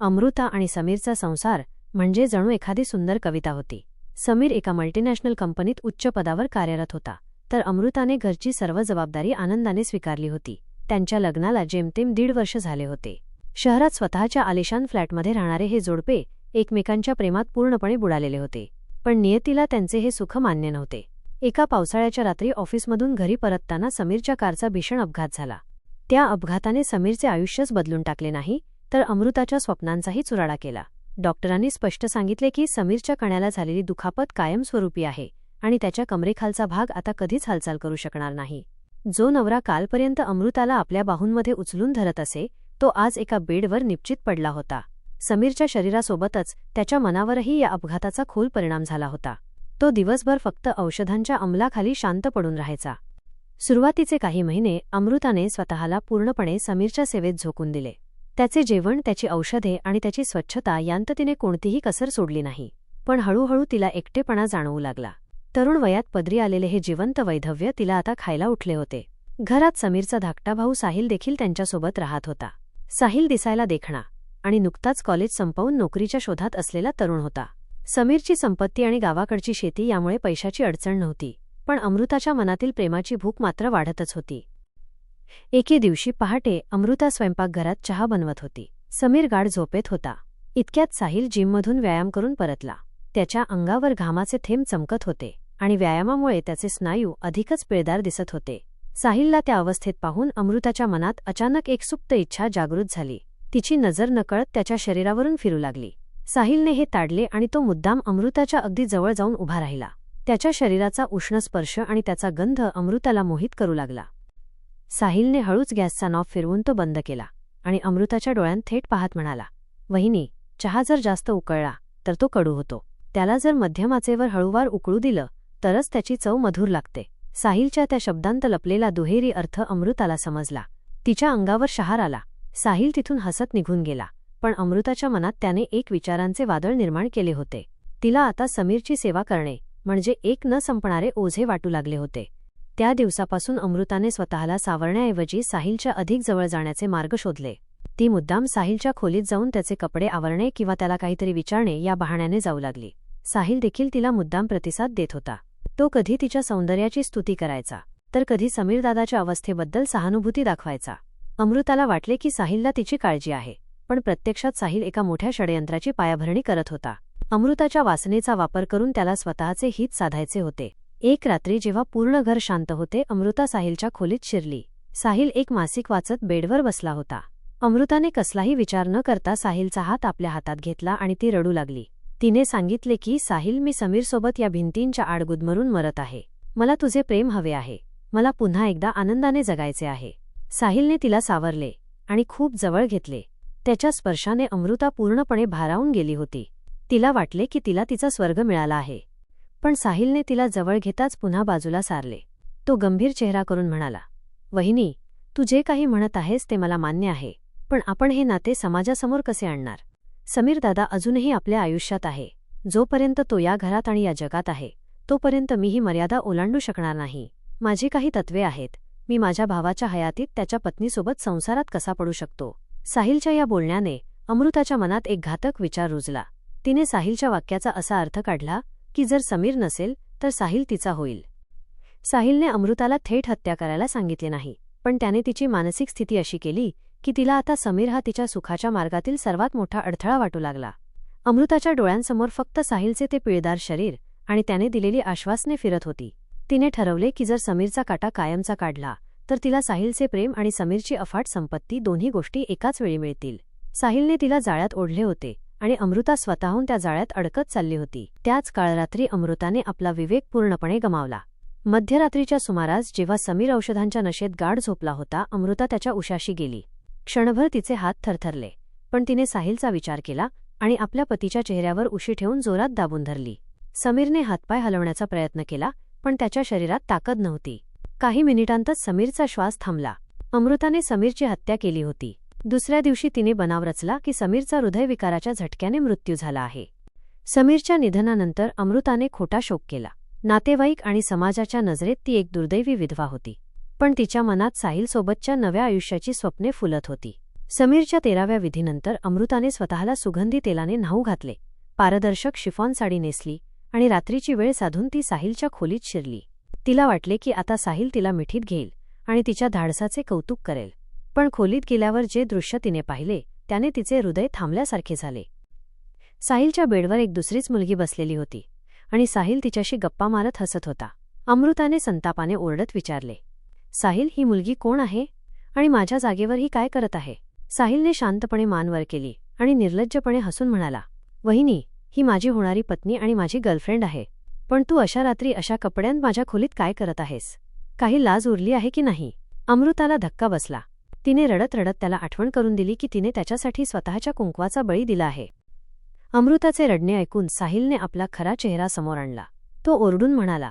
अमृता आणि समीरचा संसार म्हणजे जणू एखादी सुंदर कविता होती. समीर एका मल्टीनॅशनल कंपनीत उच्च पदावर कार्यरत होता. तर अमृताने घरची सर्व जबाबदारी आनंदाने स्वीकारली होती. त्यांच्या लग्नाला जेमतेम दीड वर्ष झाले होते. शहरात स्वतःच्या आलिशान फ्लॅटमध्ये राहणारे हे जोडपे एकमेकांच्या प्रेमात पूर्णपणे बुडालेले होते. पण नियतीला त्यांचे हे सुख मान्य नव्हते. एका पावसाळ्याच्या रात्री ऑफिसमधून घरी परतताना समीरच्या कारचा भीषण अपघात झाला. त्या अपघाताने समीरचे आयुष्यच बदलून टाकले नाही तर अमृताच्या स्वप्नांचाही चुराडा केला. डॉक्टरांनी स्पष्ट सांगितले की समीरच्या कण्याला झालेली दुखापत कायमस्वरूपी आहे आणि त्याच्या कमरेखालचा भाग आता कधीच हालचाल करू शकणार नाही. जो नवरा कालपर्यंत अमृताला आपल्या बाहूंमध्ये उचलून धरत असे तो आज एका बेडवर निश्चित पडला होता. समीरच्या शरीरासोबतच त्याच्या मनावरही या अपघाताचा खोल परिणाम झाला होता. तो दिवसभर फक्त औषधांच्या अंमलाखाली शांत पडून राहायचा. सुरुवातीचे काही महिने अमृताने स्वतःला पूर्णपणे समीरच्या सेवेत झोकून दिले. त्याचे जेवण त्याची औषधे आणि त्याची स्वच्छता यांत तिने कोणतीही कसर सोडली नाही. पण हळूहळू तिला एकटेपणा जाणवू लागला. तरुण वयात पदरी आलेले हे जिवंत वैधव्य तिला आता खायला उठले होते. घरात समीरचा धाकटा भाऊ साहिल देखील त्यांच्यासोबत राहत होता. साहिल दिसायला देखणा आणि नुकताच कॉलेज संपवून नोकरीच्या शोधात असलेला तरुण होता. समीरची संपत्ती आणि गावाकडची शेती यामुळे पैशाची अडचण नव्हती पण अमृताच्या मनातील प्रेमाची भूक मात्र वाढतच होती. एके दिवशी पहाटे अमृता स्वयंपाकघरात चहा बनवत होती. समीर गाढ झोपेत होता. इतक्यात साहिल जिममधून व्यायाम करून परतला. त्याच्या अंगावर घामाचे थेंब चमकत होते आणि व्यायामामुळे त्याचे स्नायू अधिकच पिळदार दिसत होते. साहिलला त्या अवस्थेत पाहून अमृताच्या मनात अचानक एक सुप्त इच्छा जागृत झाली. तिची नजर नकळत त्याच्या शरीरावरून फिरू लागली. साहिलने हे ताडले आणि तो मुद्दाम अमृताच्या अगदी जवळ जाऊन उभा राहिला. त्याच्या शरीराचा उष्ण स्पर्श आणि त्याचा गंध अमृताला मोहित करू लागला. साहिलने हळूच गॅसचा नॉब फिरवून तो बंद केला आणि अमृताच्या डोळ्यांत थेट पाहत म्हणाला वहिनी चहा जर जास्त उकळला तर तो कडू होतो. त्याला जर मध्यमाचेवर हळूवार उकळू दिलं तरच त्याची चव मधुर लागते. साहिलच्या त्या शब्दांत लपलेला दुहेरी अर्थ अमृताला समजला. तिच्या अंगावर शहार आला. साहिल तिथून हसत निघून गेला पण अमृताच्या मनात त्याने एक विचारांचे वादळ निर्माण केले होते. तिला आता समीरची सेवा करणे म्हणजे एक न संपणारे ओझे वाटू लागले होते. त्या दिवसापासून अमृताने स्वतःला सावरण्याऐवजी साहिलच्या अधिक जवळ जाण्याचे मार्ग शोधले. ती मुद्दाम साहिलच्या खोलीत जाऊन त्याचे कपडे आवरणे किंवा त्याला काहीतरी विचारणे या बहाण्याने जाऊ लागली. साहिल देखील तिला मुद्दाम प्रतिसाद देत होता. तो कधी तिच्या सौंदर्याची स्तुती करायचा तर कधी समीरदादाच्या अवस्थेबद्दल सहानुभूती दाखवायचा. अमृताला वाटले की साहिलला तिची काळजी आहे पण प्रत्यक्षात साहिल एका मोठ्या षडयंत्राची पायाभरणी करत होता. अमृताच्या वासनेचा वापर करून त्याला स्वतःचे हित साधायचे होते. एक रात्री जेव्हा पूर्ण घर शांत होते अमृता साहिलच्या खोलीत शिरली. साहिल एक मासिक वाचत बेडवर बसला होता. अमृताने कसलाही विचार न करता साहिलचा हात आपल्या हातात घेतला आणि ती रडू लागली. तिने सांगितले की साहिल मी समीरसोबत या भिंतींच्या आडगुदमरून मरत आहे. मला तुझे प्रेम हवे आहे. मला पुन्हा एकदा आनंदाने जगायचे आहे. साहिलने तिला सावरले आणि खूप जवळ घेतले. त्याच्या स्पर्शाने अमृता पूर्णपणे भारावून गेली होती. तिला वाटले की तिला तिचा स्वर्ग मिळाला आहे. पण साहिलने तिला जवळ घेताच पुन्हा बाजूला सारले. तो गंभीर चेहरा करून म्हणाला वहिनी तू जे काही म्हणत आहेस ते मला मान्य आहे पण आपण हे नाते समाजासमोर कसे आणणार? समीर दादा अजूनही आपल्या आयुष्यात आहे. जोपर्यंत तो या घरात आणि या जगात आहे तोपर्यंत मी ही मर्यादा ओलांडू शकणार नाही. माझी काही तत्वे आहेत. मी माझ्या भावाच्या हयातीत त्याच्या पत्नीसोबत संसारात कसा पडू शकतो? साहिलच्या या बोलण्याने अमृताच्या मनात एक घातक विचार रुजला. तिने साहिलच्या वाक्याचा असा अर्थ काढला की जर समीर नसेल तर साहिल तिचा होईल. साहिलने अमृताला थेट हत्या करायला सांगितले नाही पण त्याने तिची मानसिक स्थिती अशी केली की तिला आता समीर हा तिच्या सुखाच्या मार्गातील सर्वात मोठा अडथळा वाटू लागला. अमृताच्या डोळ्यांसमोर फक्त साहिलचे ते पिळदार शरीर आणि त्याने दिलेली आश्वासने फिरत होती. तिने ठरवले की जर समीरचा काटा कायमचा काढला तर तिला साहिलचे प्रेम आणि समीरची अफाट संपत्ती दोन्ही गोष्टी एकाच वेळी मिळतील. साहिलने तिला जाळ्यात ओढले होते आणि अमृता स्वतःहून त्या जाळ्यात अडकत चालली होती. त्याच काळरात्री अमृताने आपला विवेक पूर्णपणे गमावला. मध्यरात्रीच्या सुमारास जेव्हा समीर औषधांच्या नशेत गाढ झोपला होता अमृता त्याच्या उशाशी गेली. क्षणभर तिचे हात थरथरले पण तिने साहिलचा विचार केला आणि आपल्या पतीच्या चेहऱ्यावर उशी ठेवून जोरात दाबून धरली. समीरने हातपाय हलवण्याचा प्रयत्न केला पण त्याच्या शरीरात ताकद नव्हती. काही मिनिटांतच समीरचा श्वास थांबला. अमृताने समीरची हत्या केली होती. दुसऱ्या दिवशी तिने बनाव रचला की समीरचा हृदयविकाराच्या झटक्याने मृत्यू झाला आहे. समीरच्या निधनानंतर अमृताने खोटा शोक केला. नातेवाईक आणि समाजाच्या नजरेत ती एक दुर्दैवी विधवा होती. पण तिच्या मनात साहिलसोबतच्या नव्या आयुष्याची स्वप्ने फुलत होती. समीरच्या तेराव्या विधीनंतर अमृताने स्वतःला सुगंधी तेलाने न्हाऊ घातले. पारदर्शक शिफॉन साडी नेसली आणि रात्रीची वेळ साधून ती साहिलच्या खोलीत शिरली. तिला वाटले की आता साहिल तिला मिठीत घेईल आणि तिच्या धाडसाचे कौतुक करेल. पण खोलीत गेल्यावर जे दृश्य तिने पाहिले त्याने तिचे हृदय थांबल्यासारखे झाले. साहिलच्या बेडवर एक दुसरीच मुलगी बसलेली होती आणि साहिल तिच्याशी गप्पा मारत हसत होता. अमृताने संतापाने ओरडत विचारले साहिल ही मुलगी कोण आहे? आणि माझ्या जागेवर ही काय करत आहे? साहिलने शांतपणे मान वर केली आणि निर्लज्जपणे हसून म्हणाला वहिनी ही माझी होणारी पत्नी आणि माझी गर्लफ्रेंड आहे पण तू अशा रात्री अशा कपड्यांत माझ्या खोलीत काय करत आहेस? काही लाज उरली आहे की नाही? अमृताला धक्का बसला. तिने रडत रडत त्याला आठवण करून दिली की तिने त्याच्यासाठी स्वतःच्या कुंकवाचा बळी दिला आहे. अमृताचे रडणे ऐकून साहिलने आपला खरा चेहरा समोर आणला. तो ओरडून म्हणाला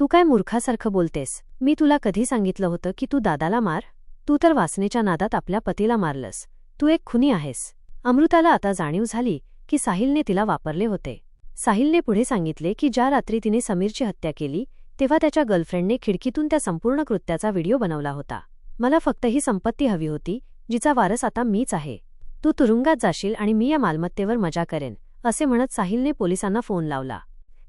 तू काय मूर्खासारखं बोलतेस? मी तुला कधी सांगितलं होतं की तू दादाला मार? तू तर वासनेच्या नादात आपल्या पतीला मारलंस. तू एक खुनी आहेस. अमृताला आता जाणीव झाली की साहिलने तिला वापरले होते. साहिलने पुढे सांगितले की ज्या रात्री तिने समीरची हत्या केली तेव्हा त्याच्या गर्लफ्रेंडने खिडकीतून त्या संपूर्ण कृत्याचा व्हिडिओ बनवला होता. मला फक्त ही संपत्ती हवी होती जिचा वारस आता मीच आहे. तू तुरुंगात जाशील आणि मी या मालमत्तेवर मजा करेन असे म्हणत साहिलने पोलिसांना फोन लावला.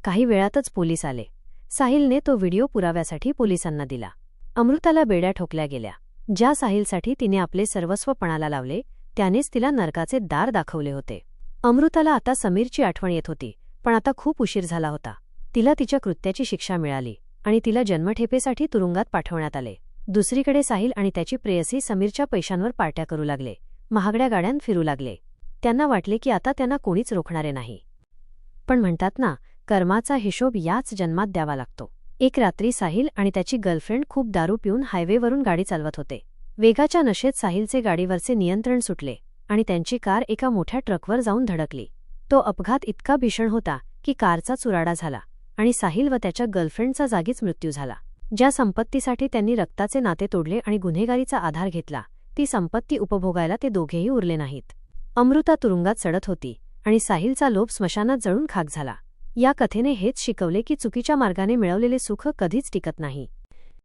काही वेळातच पोलीस आले. साहिलने तो व्हिडिओ पुराव्यासाठी पोलिसांना दिला. अमृताला बेड्या ठोकल्या गेल्या. ज्या साहिलसाठी तिने आपले सर्वस्व पणाला लावले त्यानेच तिला नरकाचे दार दाखवले होते. अमृताला आता समीरची आठवण येत होती पण आता खूप उशीर झाला होता. तिला तिच्या कृत्याची शिक्षा मिळाली आणि तिला जन्मठेपेसाठी तुरुंगात पाठवण्यात आले. दुसरीकडे साहिल आणि त्याची प्रेयसी समीरच्या पैशांवर पार्ट्या करू लागले. महागड्या गाड्यांत फिरू लागले. त्यांना वाटले की आता त्यांना कोणीच रोखणारे नाही. पण म्हणतात ना कर्माचा हिशोब याच जन्मात द्यावा लागतो. एक रात्री साहिल आणि त्याची गर्लफ्रेंड खूप दारू पिऊन हायवेवरून गाडी चालवत होते. वेगाच्या नशेत साहिलचे गाडीवरचे नियंत्रण सुटले आणि त्यांची कार एका मोठ्या ट्रकवर जाऊन धडकली. तो अपघात इतका भीषण होता की कारचा चुराडा झाला आणि साहिल व त्याच्या गर्लफ्रेंडचा जागीच मृत्यू झाला. ज्या संपत्तीसाठी त्यांनी रक्ताचे नाते तोडले आणि गुन्हेगारीचा आधार घेतला ती संपत्ती उपभोगायला ते दोघेही उरले नाहीत. अमृता तुरुंगात सडत होती आणि साहिलचा लोभ स्मशानात जळून खाक झाला. या कथेने हेच शिकवले की चुकीच्या मार्गाने मिळवलेले सुख कधीच टिकत नाही.